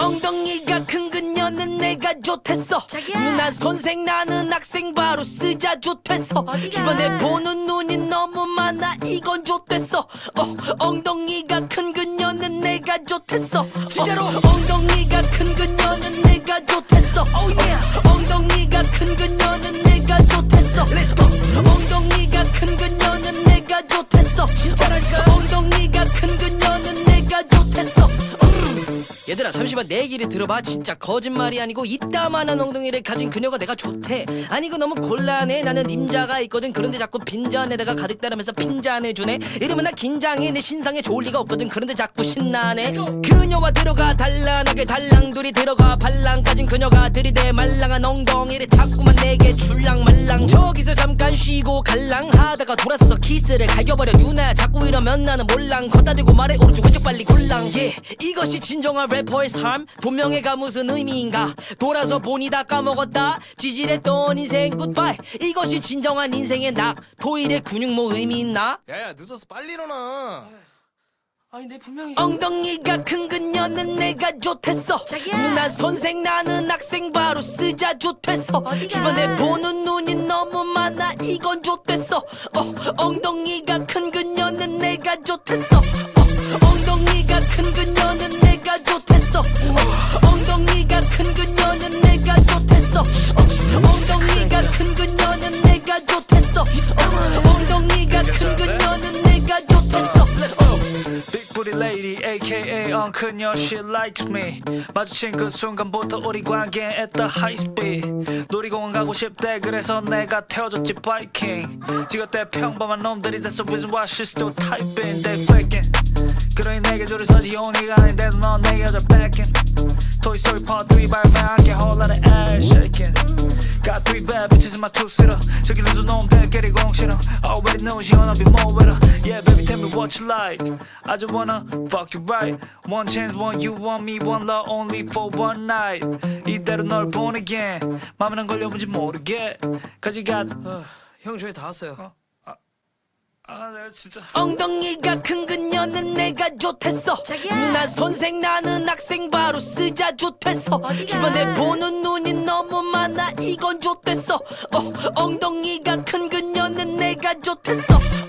엉덩이가 큰 그녀는 내가 좋댔어 자기야. 누나 선생 나는 학생 바로 쓰자 좋댔어 어디가? 주변에 보는 눈이 너무 많아 이건 좋댔어 어, 엉덩이가 큰 그녀는 내가 좋댔어 얘들아 잠시만 내 얘기를 들어봐. 진짜 거짓말이 아니고 이따만한 엉덩이를 가진 그녀가 내가 좋대. 아니 이거 너무 곤란해. 나는 임자가 있거든. 그런데 자꾸 빈잔에다가 가득 따르면서 핀잔을 주네. 이러면 나 긴장해. 내 신상에 좋을 리가 없거든. 그런데 자꾸 신나네. 그녀와 들어가. 단란하게 달랑 둘이 들어가. 발랑 가진 그녀가 들이대. 말랑한 엉덩이를 내게 줄랑말랑 저기서 잠깐 쉬고 갈랑 하다가 돌아서서 키스를 갈겨버려. 누나 자꾸 이러면 나는 몰랑. 걷다 대고 말해 오른쪽 왼쪽 빨리 골랑. 예 이것이 진정한 래퍼의 삶? 본명애가 무슨 의미인가? 돌아서 보니 다 까먹었다. 지질했던 인생 굿바이 이것이 진정한 인생의 낙. 토일의 근육 뭐 의미 있나? 야야 늦어서 빨리 일어나. 아니 내 분명히 엉덩이가 큰그 녀는 내가 좋댔어. 누나 선생 나는 학생 바로 쓰자 좋댔어? 주변에 보는 눈이 너무 많아 이건 좋댔어. 어, 엉덩이가 큰 그녀는 내가 좋댔어. 어, 엉덩이가 큰 그녀는 내가 좋댔어. 어, 엉덩이가 큰 그녀는 내가 좋댔어. 어, 엉덩이가 큰 그녀는 내가 좋댔어. 어, 엉덩이가 큰 그녀는 내가 좋댔어. Big booty lady, aka 엉크녀, she likes me. 마주친 그 순간부터 우리 관계엔 at the high speed. 놀이공원 가고 싶대, 그래서 내가 태워줬지 바이킹. 지긋대 평범한 놈들이 that's the reason why she's still typing. They faking. 그러니 내게 줄을 서지 용이가 아닌데도 넌 내게 여자 backing. Toy Story Part 3 발매할게 whole lot of ass shaking. Got three bad bitches in my two-seater. 저기 루즈 놈들끼리 공실어. Already know she wanna be more with her. Yeah, baby, tell me what you like. I just wanna fuck you right. One chance, one you want me, one love only for one night. 이대로 널 보내게. 맘에 안 걸려본지 모르게. Cause you got. 형 저희 다 왔어요 아, 내가 진짜. 엉덩이가 큰 그녀는 내가 좋댔어 자기야. 누나 선생 나는 학생 바로 쓰자 좋댔어 어디가? 주변에 보는 눈이 너무 많아 이건 좋댔어 어, 엉덩이가 큰 내가 좋댔어